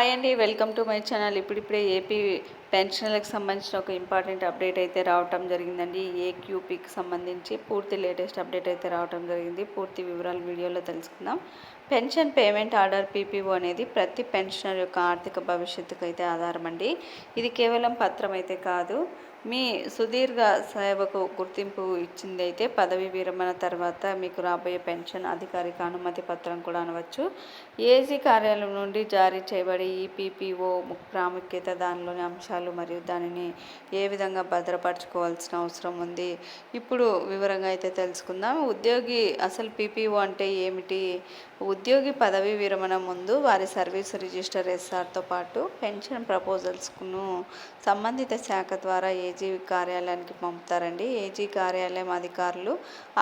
Hi అండి welcome to my channel ఇప్పుడిప్పుడే AP పెన్షన్లకు సంబంధించిన ఒక ఇంపార్టెంట్ అప్డేట్ అయితే రావటం జరిగిందండి. ఏక్యూపీకి సంబంధించి పూర్తి లేటెస్ట్ అప్డేట్ అయితే రావటం జరిగింది. పూర్తి వివరాలు వీడియోలో తెలుసుకుందాం. పెన్షన్ పేమెంట్ ఆర్డర్ పీపీఓ అనేది ప్రతి పెన్షనర్ యొక్క ఆర్థిక భవిష్యత్తుకు అయితే ఆధారం అండి. ఇది కేవలం పత్రం అయితే కాదు. మీ సుదీర్ఘ సేవకు గుర్తింపు ఇచ్చింది అయితే పదవి విరమణ తర్వాత మీకు రాబోయే పెన్షన్ అధికారిక అనుమతి పత్రం కూడా అనవచ్చు. ఏజీ కార్యాలయం నుండి జారీ చేయబడే ఈ పీపీఓ ప్రాముఖ్యత దానిలోని అంశాలు మరియు దానిని ఏ విధంగా భద్రపరచుకోవాల్సిన అవసరం ఉంది? ఇప్పుడు వివరంగా అయితే తెలుసుకుందాం. ఉద్యోగి అసలు పీపీఓ అంటే ఏమిటి? ఉద్యోగి పదవి విరమణ ముందు వారి సర్వీస్ రిజిస్టర్ ఎస్ఆర్తో పాటు పెన్షన్ ప్రపోజల్స్ను సంబంధిత శాఖ ద్వారా ఏ ఏజీ కార్యాలయానికి పంపుతారండి. ఏజీ కార్యాలయం అధికారులు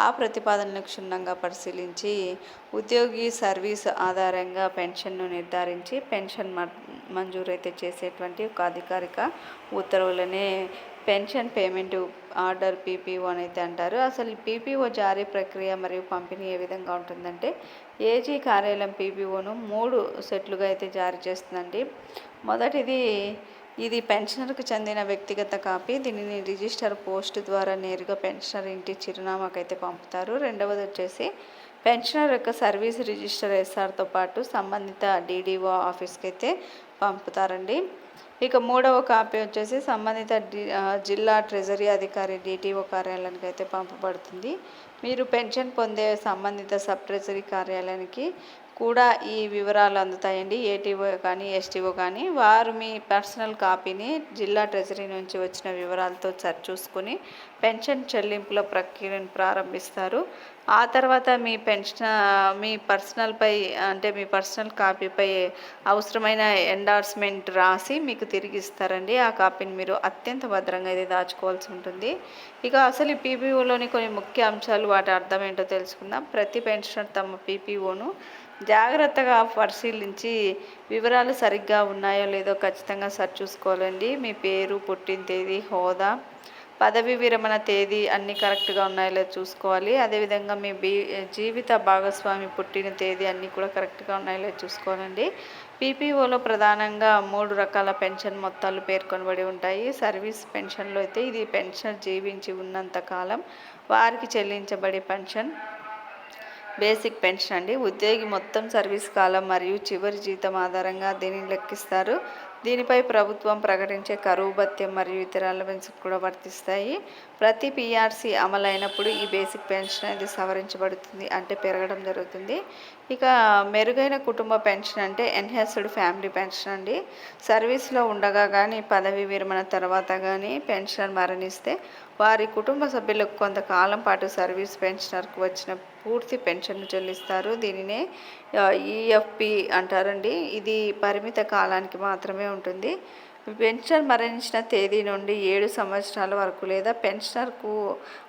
ఆ ప్రతిపాదనను క్షుణ్ణంగా పరిశీలించి ఉద్యోగి సర్వీస్ ఆధారంగా పెన్షన్ను నిర్ధారించి పెన్షన్ మంజూరు అయితే చేసేటువంటి ఒక అధికారిక ఉత్తర్వులనే పెన్షన్ పేమెంట్ ఆర్డర్ పీపీఓ అని అయితే అంటారు. అసలు పీపీఓ జారీ ప్రక్రియ మరియు పంపిణీ ఏ విధంగా ఉంటుందంటే ఏజీ కార్యాలయం పీపీఓను మూడు సెట్లుగా అయితే జారీ చేస్తుందండి. మొదటిది ఇది పెన్షనర్కు చెందిన వ్యక్తిగత కాపీ. దీనిని రిజిస్టర్ పోస్ట్ ద్వారా నేరుగా పెన్షనర్ ఇంటి చిరునామాకైతే పంపుతారు. రెండవది వచ్చేసి పెన్షనర్ యొక్క సర్వీస్ రిజిస్టర్ ఎస్ఆర్తో పాటు సంబంధిత డీడీఓ ఆఫీస్కి అయితే పంపుతారండి. ఇక మూడవ కాపీ వచ్చేసి సంబంధిత జిల్లా ట్రెజరీ అధికారి డిటిఓ కార్యాలయానికి అయితే పంపబడుతుంది. మీరు పెన్షన్ పొందే సంబంధిత సబ్ ట్రెజరీ కార్యాలయానికి కూడా ఈ వివరాలు అందుతాయండి ఏటీఓ కానీ ఎస్టీఓ కానీ. వారు మీ పర్సనల్ కాపీని జిల్లా ట్రెజరీ నుంచి వచ్చిన వివరాలతో చూసుకుని పెన్షన్ చెల్లింపుల ప్రక్రియను ప్రారంభిస్తారు. ఆ తర్వాత మీ పెన్షన్ మీ పర్సనల్పై అంటే మీ పర్సనల్ కాపీపై అవసరమైన ఎండార్స్మెంట్ రాసి మీకు తిరిగి ఇస్తారండి. ఆ కాపీని మీరు అత్యంత భద్రంగా అయితే దాచుకోవాల్సి ఉంటుంది. ఇక అసలు ఈ పీపీఓలోని కొన్ని ముఖ్య అంశాలు వాటి అర్థం ఏంటో తెలుసుకుందాం. ప్రతి పెన్షనర్ తమ పీపీఓను జాగ్రత్తగా పరిశీలించి వివరాలు సరిగ్గా ఉన్నాయో లేదో ఖచ్చితంగా సరి చూసుకోవాలండి. మీ పేరు పుట్టిన తేదీ హోదా పదవి విరమణ తేదీ అన్నీ కరెక్ట్గా ఉన్నాయో లేదో చూసుకోవాలి. అదేవిధంగా మీ బీ జీవిత భాగస్వామి పుట్టిన తేదీ అన్నీ కూడా కరెక్ట్గా ఉన్నాయో లేదో చూసుకోవాలండి. పీపీఓలో ప్రధానంగా మూడు రకాల పెన్షన్ మొత్తాలు పేర్కొనబడి ఉంటాయి. సర్వీస్ పెన్షన్లో అయితే ఇది పెన్షన్ జీవించి ఉన్నంత కాలం వారికి చెల్లించబడే పెన్షన్ బేసిక్ పెన్షన్ అండి. ఉద్యోగి మొత్తం సర్వీస్ కాలం మరియు చివరి జీతం ఆధారంగా దీనిని లెక్కిస్తారు. దీనిపై ప్రభుత్వం ప్రకటించే కరువు భత్యం మరియు ఇతర పెన్షన్ కూడా వర్తిస్తాయి. ప్రతి పిఆర్సీ అమలైనప్పుడు ఈ బేసిక్ పెన్షన్ అనేది సవరించబడుతుంది అంటే పెరగడం జరుగుతుంది. ఇక మెరుగైన కుటుంబ పెన్షన్ అంటే ఎన్హాన్స్డ్ ఫ్యామిలీ పెన్షన్ అండి. సర్వీస్లో ఉండగా కానీ పదవి విరమణ తర్వాత కానీ పెన్షన్ మరణిస్తే వారి కుటుంబ సభ్యులకు కొంతకాలం పాటు సర్వీస్ పెన్షనర్కు వచ్చిన పూర్తి పెన్షన్ను చెల్లిస్తారు. దీనినే ఈఎఫ్పి అంటారండి. ఇది పరిమిత కాలానికి మాత్రమే ఉంటుంది. పెన్షన్ మరణించిన తేదీ నుండి ఏడు సంవత్సరాల వరకు లేదా పెన్షనర్కు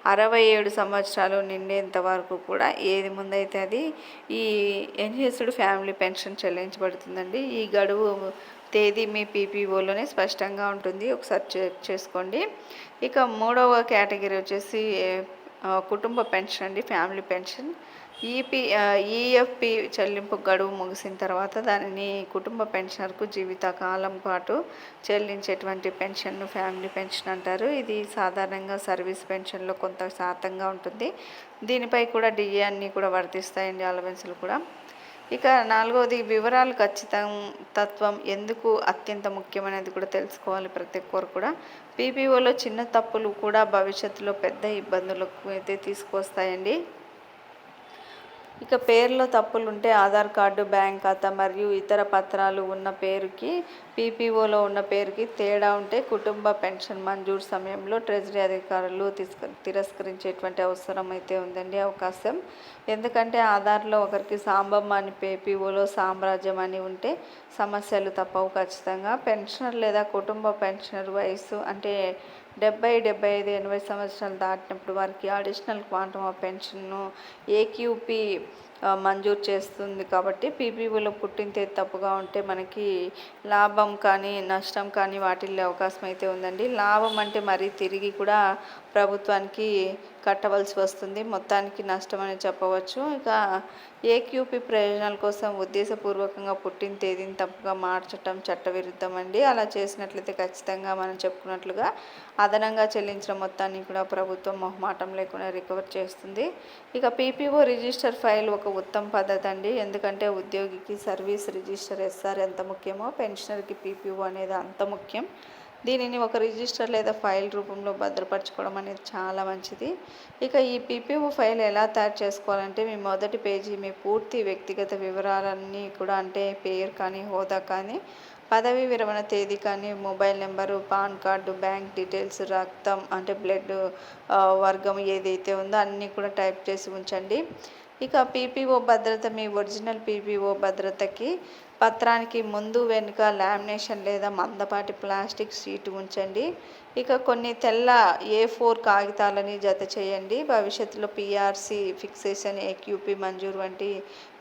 అరవై ఏడు సంవత్సరాలు నిండేంత వరకు కూడా ఏది ముందైతే అది ఈ ఎన్హెచ్డ్ ఫ్యామిలీ పెన్షన్ చెల్లించబడుతుందండి. ఈ గడువు తేదీ మీ పీపీఓలోనే స్పష్టంగా ఉంటుంది. ఒకసారి చెక్ చేసుకోండి. ఇక మూడవ కేటగిరీ వచ్చేసి కుటుంబ పెన్షన్ అండి. Family pension. ఈపీ ఈఎఫ్పి చెల్లింపు గడువు ముగిసిన తర్వాత దానిని కుటుంబ పెన్షనర్కు జీవితకాలం పాటు చెల్లించేటువంటి పెన్షన్ను ఫ్యామిలీ పెన్షన్ అంటారు. ఇది సాధారణంగా సర్వీస్ పెన్షన్లో కొంత శాతంగా ఉంటుంది. దీనిపై కూడా డిఏ అన్నీ కూడా వర్తిస్తాయండి అలవెన్సులు కూడా. ఇక నాలుగవది వివరాలు ఖచ్చితం తత్వం ఎందుకు అత్యంత ముఖ్యమైనది కూడా తెలుసుకోవాలి ప్రతి ఒక్కరు కూడా. పీపీఓలో చిన్న తప్పులు కూడా భవిష్యత్తులో పెద్ద ఇబ్బందులకు అయితే తీసుకొస్తాయండి ఇక పేరులో తప్పులు ఉంటే ఆధార్ కార్డు బ్యాంక్ ఖాతా మరియు ఇతర పత్రాలు ఉన్న పేరుకి పీపీఓలో ఉన్న పేరుకి తేడా ఉంటే కుటుంబ పెన్షన్ మంజూరు సమయంలో ట్రెజరీ అధికారులు తిరస్కరించేటువంటి అవసరం అయితే ఉందండి అవకాశం. ఎందుకంటే ఆధార్లో ఒకరికి సాంబమ్మ అని పీపీఓలో సామ్రాజ్యం అని ఉంటే సమస్యలు తప్పవు ఖచ్చితంగా. పెన్షనర్ లేదా కుటుంబ పెన్షనర్ వయసు అంటే డెబ్బై డెబ్బై ఐదు ఎనభై సంవత్సరాలు దాటినప్పుడు వారికి అడిషనల్ క్వాంటమ్ ఆఫ్ పెన్షన్ను ఏక్యూపీ మంజూరు చేస్తుంది కాబట్టి పీపీఓలో పుట్టిన తేదీ తప్పుగా ఉంటే మనకి లాభం కానీ నష్టం కానీ వాటిల్లే అవకాశం అయితే ఉందండి. లాభం అంటే మరీ తిరిగి కూడా ప్రభుత్వానికి కట్టవలసి వస్తుంది. మొత్తానికి నష్టం అని చెప్పవచ్చు. ఇక ఏక్యూపీ ప్రయోజనాల కోసం ఉద్దేశపూర్వకంగా పుట్టిన తేదీని తప్పుగా మార్చటం చట్టవిరుద్ధం అండి అలా చేసినట్లయితే ఖచ్చితంగా మనం చెప్పుకున్నట్లుగా అదనంగా చెల్లించిన మొత్తాన్ని కూడా ప్రభుత్వం మొహమాటం లేకుండా రికవర్ చేస్తుంది. ఇక పీపీఓ రిజిస్టర్ ఫైల్ ఒక ఉత్తమ పద్ధతి అండి. ఎందుకంటే ఉద్యోగికి సర్వీస్ రిజిస్టర్ ఎస్ఆర్ ఎంత ముఖ్యమో పెన్షనర్కి పీపీఓ అనేది అంత ముఖ్యం. దీనిని ఒక రిజిస్టర్ లేదా ఫైల్ రూపంలో భద్రపరచుకోవడం అనేది చాలా మంచిది. ఇక ఈ పీపీఓ ఫైల్ ఎలా తయారు చేసుకోవాలంటే మీ మొదటి పేజీ మీ పూర్తి వ్యక్తిగత వివరాలన్నీ కూడా అంటే పేరు కానీ హోదా కానీ పదవి విరమణ తేదీ కానీ mobile number PAN card bank details రక్తం అంటే బ్లడ్ వర్గం ఏదైతే ఉందో అన్నీ కూడా టైప్ చేసి ఉంచండి. ఇక పీపీఓ భద్రత మీ ఒరిజినల్ పీపీఓ భద్రతకి పత్రానికి ముందు వెనుక లామినేషన్ లేదా మందపాటి ప్లాస్టిక్ షీట్ ఉంచండి. ఇక కొన్ని తెల్ల ఏ ఫోర్ కాగితాలని జత చేయండి. భవిష్యత్తులో పిఆర్సి ఫిక్సేషన్ ఏక్యూపీ మంజూరు వంటి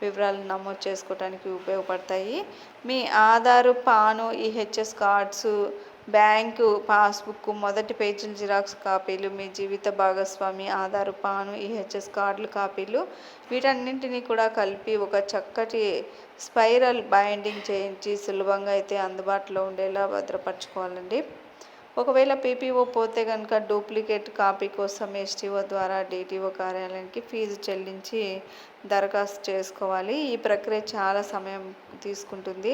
వివరాలు నమోదు చేసుకోవడానికి ఉపయోగపడతాయి. మీ Aadhaar PAN EHS cards bank passbook మొదటి పేజీల జిరాక్స్ కాపీలు మీ జీవిత భాగస్వామి ఆధారు పాను ఈహెచ్ఎస్ కార్డులు కాపీలు వీటన్నింటినీ కూడా కలిపి ఒక చక్కటి స్పైరల్ బైండింగ్ చేయించి సులభంగా అయితే అందుబాటులో ఉండేలా భద్రపరచుకోవాలండి. ఒకవేళ పీపీఓ పోతే కనుక డూప్లికేట్ కాపీ కోసం ఎస్టీఓ ద్వారా డిటిఓ కార్యాలయానికి ఫీజు చెల్లించి దరఖాస్తు చేసుకోవాలి. ఈ ప్రక్రియ చాలా సమయం తీసుకుంటుంది.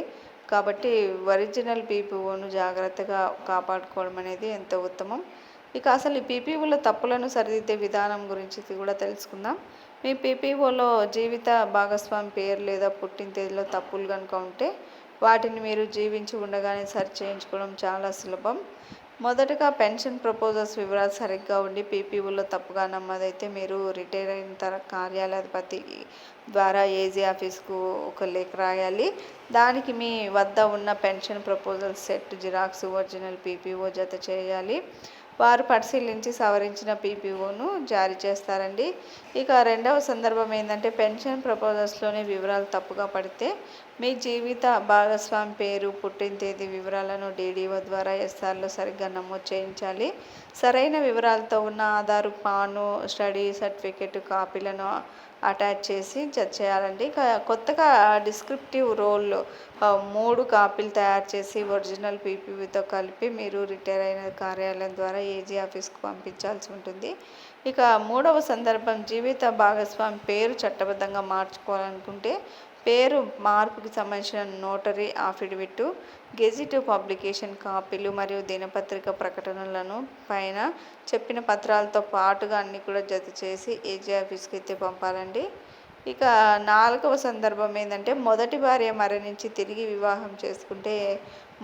కాబట్టి ఒరిజినల్ పీపీఓను జాగ్రత్తగా కాపాడుకోవడం అనేది ఎంతో ఉత్తమం. ఇక అసలు ఈ పీపీఓలో తప్పులను సరిదిద్దే విధానం గురించి కూడా తెలుసుకుందాం. మీ పీపీఓలో జీవిత భాగస్వామి పేరు లేదా పుట్టిన తేదీలో తప్పులు కనుక ఉంటే వాటిని మీరు జీవించి ఉండగానే సరి చేయించుకోవడం చాలా సులభం. మొదటగా పెన్షన్ ప్రపోజల్స్ వివరాలు సరిగ్గా ఉండి పీపీఓలో తప్పుగా నమ్మదైతే మీరు రిటైర్ అయిన తర కార్యాలయాధిపతి ద్వారా ఏజీ ఆఫీస్కు ఒక లేఖ రాయాలి. దానికి మీ వద్ద ఉన్న pension proposal set xerox original PPO జత చేయాలి. వారు పరిశీలించి సవరించిన పీపీఓను జారీ చేస్తారండి. ఇక రెండవ సందర్భం ఏంటంటే పెన్షన్ ప్రపోజల్స్లోని వివరాలు తప్పుగా పడితే మీ జీవిత భాగస్వామి పేరు పుట్టిన తేదీ వివరాలను డీడీఓ ద్వారా ఎస్ఆర్లో సరిగ్గా నమోదు చేయించాలి. సరైన వివరాలతో ఉన్న ఆధారు పాను స్టడీ సర్టిఫికెట్ కాపీలను అటాచ్ చేసి జత చేయాలండి. కొత్తగా డిస్క్రిప్టివ్ రోల్ మూడు కాపీలు తయారు చేసి ఒరిజినల్ పీపీవీతో కలిపి మీరు రిటైర్ అయిన కార్యాలయం ద్వారా ఏజీ ఆఫీస్కు పంపించాల్సి ఉంటుంది. ఇక మూడవ సందర్భం జీవిత భాగస్వామి పేరు చట్టబద్ధంగా మార్చుకోవాలనుకుంటే పేరు మార్పుకి సంబంధించిన నోటరీ అఫిడవిట్ గెజిట్ పబ్లికేషన్ కాపీలు మరియు దినపత్రిక ప్రకటనలను పైన చెప్పిన పత్రాలతో పాటుగా అన్నీ కూడా జత చేసి ఏజీ ఆఫీస్కి అయితే పంపాలండి. ఇక నాలుగవ సందర్భం ఏంటంటే మొదటి భార్య మరణించి తిరిగి వివాహం చేసుకుంటే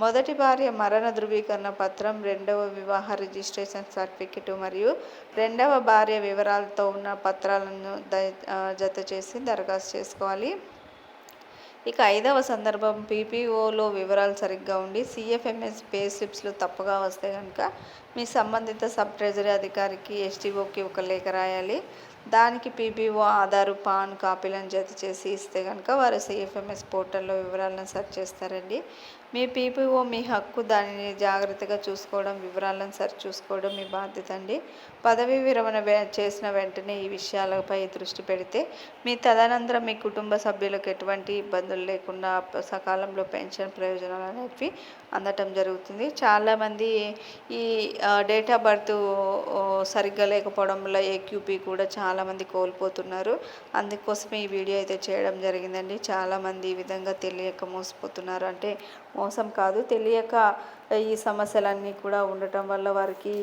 మొదటి భార్య మరణ ధృవీకరణ పత్రం రెండవ వివాహ రిజిస్ట్రేషన్ సర్టిఫికెట్ మరియు రెండవ భార్య వివరాలతో ఉన్న పత్రాలను జత చేసి దరఖాస్తు చేసుకోవాలి. ఇక ఐదవ సందర్భం పీపీఓలో వివరాలు సరిగ్గా ఉండి సిఎఫ్ఎంఎస్ పే స్లిప్స్లు తప్పుగా వస్తే కనుక మీ సంబంధిత సబ్ ట్రెజరీ అధికారికి ఎస్టీఓకి ఒక లేఖ రాయాలి. దానికి పీపీఓ ఆధారు పాన్ కాపీలను జత చేసి ఇస్తే కనుక వారు సిఎఫ్ఎంఎస్ పోర్టల్లో వివరాలను సెర్చ్ చేస్తారండి. మీ పీపీఓ మీ హక్కు దానిని జాగ్రత్తగా చూసుకోవడం వివరాలను సెర్చ్ చూసుకోవడం మీ బాధ్యత అండి. పదవీ విరమణ చేసిన వెంటనే ఈ విషయాలపై దృష్టి పెడితే మీ తదనంతరం మీ కుటుంబ సభ్యులకు ఎటువంటి ఇబ్బందులు లేకుండా సకాలంలో పెన్షన్ ప్రయోజనాలు అనేవి అందటం జరుగుతుంది. చాలామంది ఈ డేట్ ఆఫ్ బర్త్ సరిగ్గా లేకపోవడం వల్ల ఏక్యూపీ కూడా చాలామంది కోల్పోతున్నారు. అందుకోసమే ఈ వీడియో అయితే చేయడం జరిగిందండి. చాలామంది ఈ విధంగా తెలియక మోసపోతున్నారు. అంటే మోసం కాదు తెలియక ఈ సమస్యలన్నీ కూడా ఉండటం వల్ల వారికి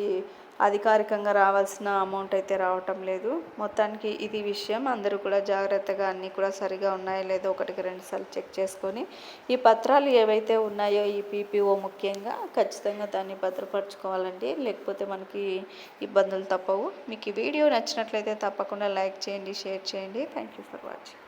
అధికారికంగా రావాల్సిన అమౌంట్ అయితే రావటం లేదు. మొత్తానికి ఇది విషయం. అందరూ కూడా జాగ్రత్తగా అన్నీ కూడా సరిగా ఉన్నాయో లేదో ఒకటికి రెండు సార్లు చెక్ చేసుకొని ఈ పత్రాలు ఏవైతే ఉన్నాయో ఈ పీపీఓ ముఖ్యంగా ఖచ్చితంగా దాన్ని భద్రపరచుకోవాలండి. లేకపోతే మనకి ఇబ్బందులు తప్పవు. మీకు ఈ వీడియో నచ్చినట్లయితే తప్పకుండా లైక్ చేయండి షేర్ చేయండి. Thank you for watching